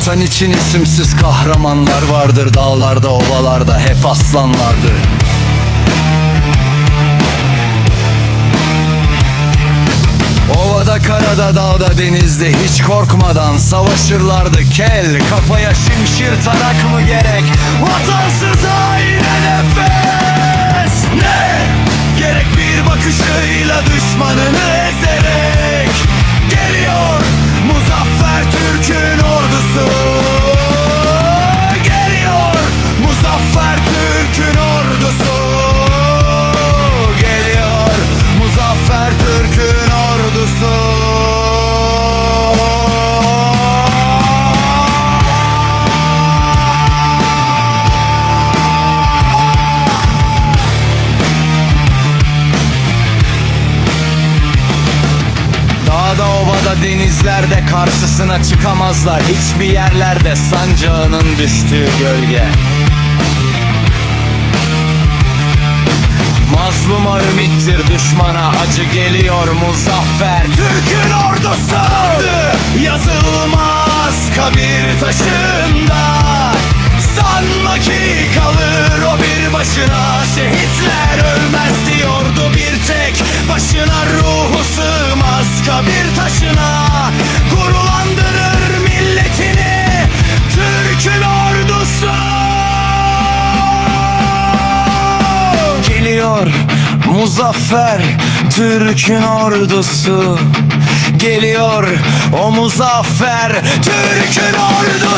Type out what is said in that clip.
Vatan için isimsiz kahramanlar vardır Dağlarda ovalarda hep aslanlardır. Ovada karada dağda denizde hiç korkmadan Savaşırlardı. Kel kafaya şimşir tarak mı gerek? Vatansız haine nefes! Ne? Gerek bir bakışıyla düşmanını Dağda ovada denizlerde karşısına çıkamazlar. Hiçbir yerlerde sancağının düştüğü gölge. Mazluma ümittir düşmana acı geliyor muzaffer. Türk'ün ordusu! Yazılmaz kabir taşında muzaffer Türk'ün ordusu. Geliyor o muzaffer Türk'ün ordusu